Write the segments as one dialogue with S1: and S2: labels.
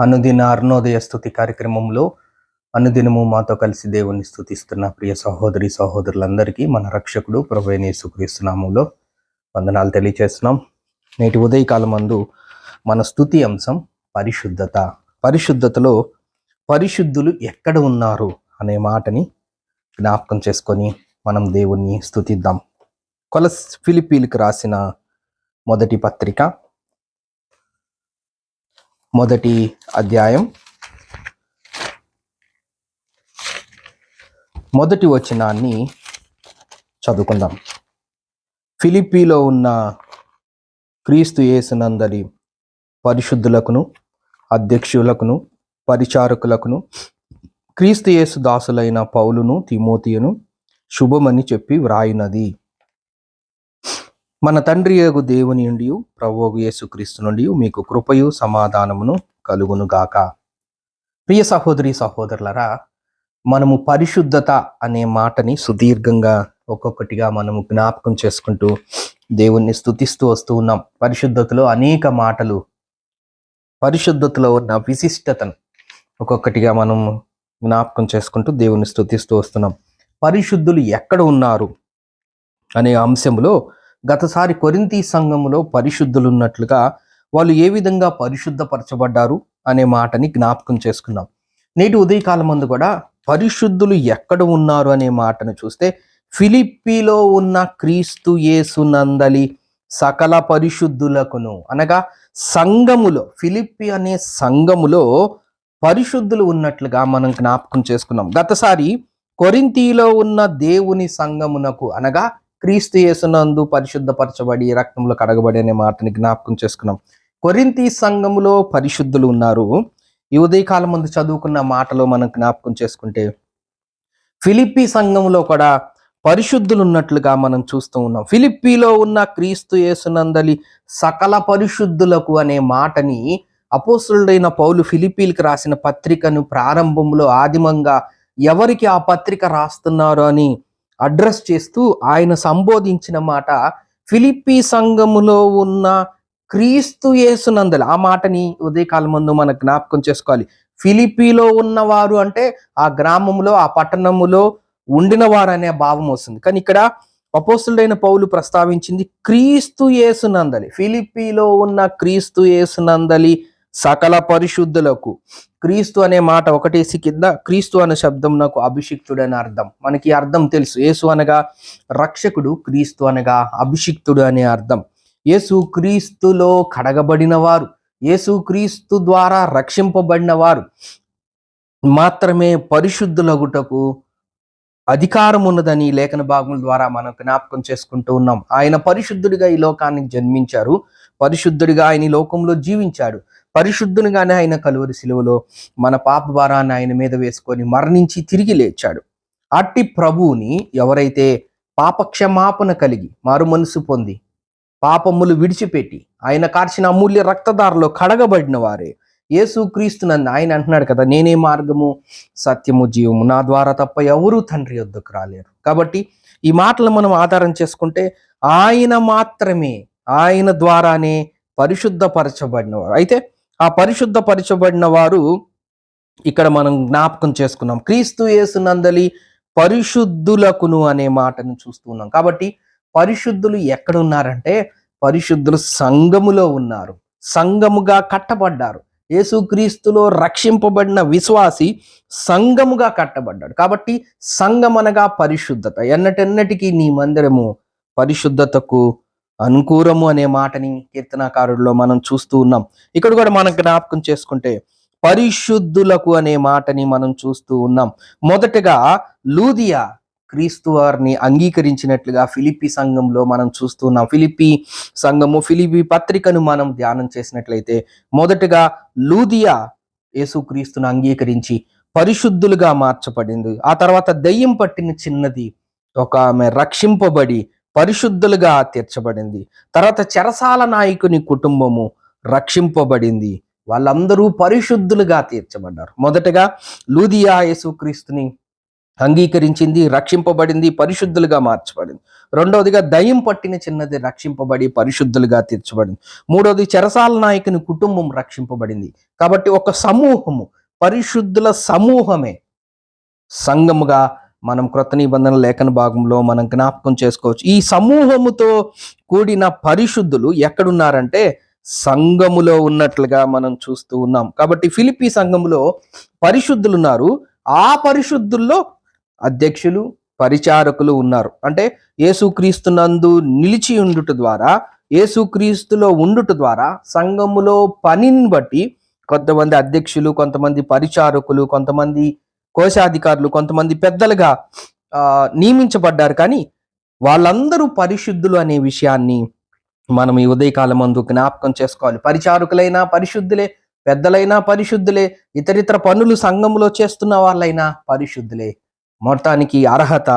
S1: అనుదిన అరుణోదయ స్థుతి కార్యక్రమంలో అనుదినము మాతో కలిసి దేవుణ్ణి స్థుతిస్తున్న ప్రియ సహోదరి సహోదరులందరికీ మన రక్షకుడు ప్రభైన యేసుక్రీస్తునామంలో వందనాలు తెలియచేస్తున్నాం. నేటి ఉదయకాలం అందు మన స్థుతి అంశం పరిశుద్ధత. పరిశుద్ధతలో పరిశుద్ధులు ఎక్కడ ఉన్నారు అనే మాటని జ్ఞాపకం చేసుకొని మనం దేవుణ్ణి స్థుతిద్దాం కొలస్ ఫిలిపీలకు రాసిన మొదటి పత్రిక మొదటి అధ్యాయం. మొదటి వచనాన్ని చదువుకుందాం. ఫిలిప్పీలో ఉన్న క్రీస్తు యేసునందరి పరిశుద్ధులకును అధ్యక్షులకును పరిచారకులకును క్రీస్తు యేసు దాసులైన పౌలును తిమోతియును శుభమని చెప్పి వ్రాయినది. మన తండ్రి యగు దేవుని నుండి ప్రభువు యేసుక్రీస్తు నుండి మీకు కృపయు సమాధానమును కలుగును గాక. ప్రియ సహోదరి సహోదరులరా మనము పరిశుద్ధత అనే మాటని సుదీర్ఘంగా ఒక్కొక్కటిగా మనము జ్ఞాపకం చేసుకుంటూ దేవుణ్ణి స్థుతిస్తూ వస్తూ ఉన్నాం. పరిశుద్ధతలో అనేక మాటలు పరిశుద్ధతలో ఉన్న విశిష్టతను ఒక్కొక్కటిగా మనము జ్ఞాపకం చేసుకుంటూ దేవుణ్ణి స్థుతిస్తూ వస్తున్నాం. పరిశుద్ధులు ఎక్కడ ఉన్నారు అనే అంశంలో గతసారి కొరింతి సంఘములో పరిశుద్ధులు ఉన్నట్లుగా వాళ్ళు ఏ విధంగా పరిశుద్ధపరచబడ్డారు అనే మాటని జ్ఞాపకం చేసుకున్నాం. నేటి ఉదయకాలం ముందు కూడా పరిశుద్ధులు ఎక్కడ ఉన్నారు అనే మాటను చూస్తే ఫిలిప్పీలో ఉన్న క్రీస్తు యేసునందలి సకల పరిశుద్ధులకును అనగా సంఘములో ఫిలిప్పి అనే సంఘములో పరిశుద్ధులు ఉన్నట్లుగా మనం జ్ఞాపకం చేసుకున్నాం. గతసారి కొరింతిలో ఉన్న దేవుని సంఘమునకు అనగా క్రీస్తు యేసునందు పరిశుద్ధపరచబడి రక్తంలో కడగబడి అనే మాటని జ్ఞాపకం చేసుకున్నాం. కొరింతి సంఘములో పరిశుద్ధులు ఉన్నారు. ఈ ఉదయకాలం ముందు చదువుకున్న మాటలో మనం జ్ఞాపకం చేసుకుంటే ఫిలిప్పీ సంఘంలో కూడా పరిశుద్ధులు ఉన్నట్లుగా మనం చూస్తూ ఉన్నాం. ఫిలిప్పీలో ఉన్న క్రీస్తు యేసునందలి సకల పరిశుద్ధులకు అనే మాటని అపోసులుడైన పౌలు ఫిలిప్పీలకు రాసిన పత్రికను ప్రారంభంలో ఆదిమంగా ఎవరికి ఆ పత్రిక రాస్తున్నారు అని అడ్రస్ చేస్తూ ఆయన సంబోధించిన మాట ఫిలిప్పీ సంఘములో ఉన్న క్రీస్తు యేసునందలి ఆ మాటని ఉదయకాలం ముందు మన జ్ఞాపకం చేసుకోవాలి. ఫిలిపీలో ఉన్నవారు అంటే ఆ గ్రామంలో ఆ పట్టణములో ఉండినవారు అనే భావం వస్తుంది. కానీ ఇక్కడ అపోస్తుడైన పౌలు ప్రస్తావించింది క్రీస్తు యేసునందలి ఫిలిపీలో ఉన్న క్రీస్తు యేసునందలి సకల పరిశుద్ధులకు క్రీస్తు అనే మాట ఒకటేసి కింద క్రీస్తు అనే శబ్దం నాకు అభిషిక్తుడు అని అర్థం. మనకి అర్థం తెలుసు. యేసు అనగా రక్షకుడు క్రీస్తు అనగా అభిషిక్తుడు అనే అర్థం. యేసు క్రీస్తులో కడగబడిన వారు యేసు క్రీస్తు ద్వారా రక్షింపబడిన వారు మాత్రమే పరిశుద్ధులగుటకు అధికారం ఉన్నదని లేఖన భాగముల ద్వారా మనం జ్ఞాపకం చేసుకుంటూ ఉన్నాం. ఆయన పరిశుద్ధుడిగా ఈ లోకానికి జన్మించారు. పరిశుద్ధుడిగా ఆయన ఈ లోకంలో జీవించాడు. పరిశుద్ధునిగానే ఆయన కలువరి శిలువలో మన పాప భారాన్ని ఆయన మీద వేసుకొని మరణించి తిరిగి లేచాడు. అట్టి ప్రభువుని ఎవరైతే పాపక్షమాపణ కలిగి మారు మనసు పొంది పాపములు విడిచిపెట్టి ఆయన కార్చిన అమూల్య రక్తదారులో కడగబడిన వారే యేసుక్రీస్తు నన్ను ఆయన అంటున్నాడు కదా నేనే మార్గము సత్యము జీవము. నా ద్వారా తప్ప ఎవరూ తండ్రి వద్దకు రాలేరు. కాబట్టి ఈ మాటలు మనం ఆధారం చేసుకుంటే ఆయన మాత్రమే ఆయన ద్వారానే పరిశుద్ధపరచబడినవారు అయితే ఆ పరిశుద్ధపరచబడిన వారు ఇక్కడ మనం జ్ఞాపకం చేసుకున్నాం. క్రీస్తు యేసునందలి పరిశుద్ధులకును అనే మాటను చూస్తున్నాం కాబట్టి పరిశుద్ధులు ఎక్కడ ఉన్నారంటే పరిశుద్ధులు సంఘములో ఉన్నారు. సంఘముగా కట్టబడ్డారు. యేసుక్రీస్తులో రక్షింపబడిన విశ్వాసి సంఘముగా కట్టబడ్డాడు. కాబట్టి సంఘం అనగా పరిశుద్ధత. ఎన్నటెన్నటికీ నీ మందిరము పరిశుద్ధతకు అనుకూలము అనే మాటని కీర్తనాకారుడిలో మనం చూస్తూ ఉన్నాం. ఇక్కడ కూడా మనం జ్ఞాపకం చేసుకుంటే పరిశుద్ధులకు అనే మాటని మనం చూస్తూ ఉన్నాం. మొదటగా లూదియా క్రీస్తు వారిని అంగీకరించినట్లుగా ఫిలిప్పి సంఘంలో మనం చూస్తున్నాం ఫిలిప్పి సంఘము ఫిలిపి పత్రికను మనం ధ్యానం చేసినట్లయితే మొదటగా లూదియా యేసుక్రీస్తును అంగీకరించి పరిశుద్ధులుగా మార్చబడింది. ఆ తర్వాత దయ్యం పట్టిన చిన్నది ఒక ఆమె రక్షింపబడి పరిశుద్ధులుగా తీర్చబడింది. తర్వాత చెరసాల నాయకుని కుటుంబము రక్షింపబడింది. వాళ్ళందరూ పరిశుద్ధులుగా తీర్చబడ్డారు. మొదటగా లూదియా యేసుక్రీస్తుని అంగీకరించింది రక్షింపబడింది పరిశుద్ధులుగా మార్చబడింది. రెండవదిగా దయ్యం పట్టిన చిన్నది రక్షింపబడి పరిశుద్ధులుగా తీర్చబడింది. మూడవది చెరసాల నాయకుని కుటుంబం రక్షింపబడింది. కాబట్టి ఒక సమూహము పరిశుద్ధుల సమూహమే సంఘముగా మనం క్రొత్త నిబంధన లేఖన భాగంలో మనం జ్ఞాపకం చేసుకోవచ్చు. ఈ సమూహముతో కూడిన పరిశుద్ధులు ఎక్కడున్నారంటే సంఘములో ఉన్నట్లుగా మనం చూస్తూ ఉన్నాం. కాబట్టి ఫిలిపి సంఘములో పరిశుద్ధులు ఉన్నారు ఆ పరిశుద్ధుల్లో అధ్యక్షులు పరిచారకులు ఉన్నారు. అంటే యేసుక్రీస్తునందు నిలిచి ఉండుట ద్వారా యేసుక్రీస్తులో ఉండుట ద్వారా సంఘములో పనిని బట్టి కొంతమంది అధ్యక్షులు కొంతమంది పరిచారకులు కొంతమంది కోశాధికారులు కొంతమంది పెద్దలుగా నియమించబడ్డారు. కానీ వాళ్ళందరూ పరిశుద్ధులు అనే విషయాన్ని మనం ఈ ఉదయకాలం ముందు జ్ఞాపకం చేసుకోవాలి. పరిచారకులైనా పరిశుద్ధులే పెద్దలైనా పరిశుద్ధులే ఇతరితర పనులు సంఘంలో చేస్తున్న వాళ్ళైనా పరిశుద్ధులే. మొత్తానికి అర్హత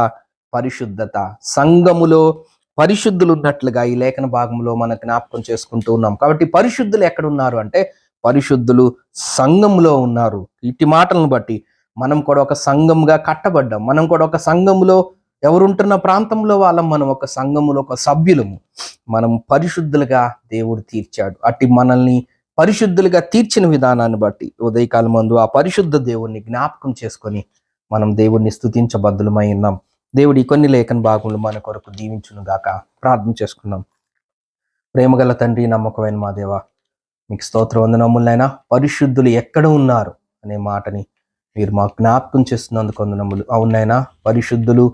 S1: పరిశుద్ధత. సంఘములో పరిశుద్ధులు ఉన్నట్లుగా ఈ లేఖన భాగంలో మనం జ్ఞాపకం చేసుకుంటూ ఉన్నాం. కాబట్టి పరిశుద్ధులు ఎక్కడున్నారు అంటే పరిశుద్ధులు సంఘములో ఉన్నారు. ఇట్టి మాటలను బట్టి మనం కూడా ఒక సంఘంగా కట్టబడ్డాం. మనం కూడా ఒక సంఘములో ఎవరుంటున్న ప్రాంతంలో వాళ్ళం మనం ఒక సంఘములో ఒక సభ్యులము. మనం పరిశుద్ధులుగా దేవుడు తీర్చాడు. అట్టి మనల్ని పరిశుద్ధులుగా తీర్చిన విధానాన్ని బట్టి ఉదయకాలం మందు ఆ పరిశుద్ధ దేవుణ్ణి జ్ఞాపకం చేసుకొని మనం దేవుణ్ణి స్థుతించబద్దులమై ఉన్నాం. దేవుడి కొన్ని లేఖన భాగంలో మన కొరకు దీవించునుగాక ప్రార్థన చేసుకున్నాం ప్రేమగల తండ్రి నమ్మకమైన మా దేవ మీకు స్తోత్ర వందనములైనా పరిశుద్ధులు ఎక్కడ ఉన్నారు అనే మాటని మీరు మా జ్ఞాపకం చేస్తున్నందుకు వందనములు. అవునైనా పరిశుద్ధులు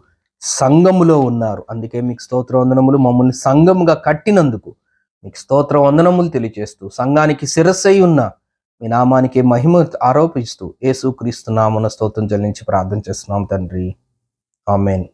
S1: సంఘములో ఉన్నారు. అందుకే మీకు స్తోత్ర వందనములు. మమ్మల్ని సంఘముగా కట్టినందుకు మీకు స్తోత్ర వందనములు తెలియజేస్తూ సంఘానికి శిరస్సై ఉన్న మీ నామానికి మహిమ ఆరోపిస్తూ యేసుక్రీస్తు నామన స్తోత్రం చెల్లించి ప్రార్థన చేస్తున్నాం తండ్రి. ఆమెన్.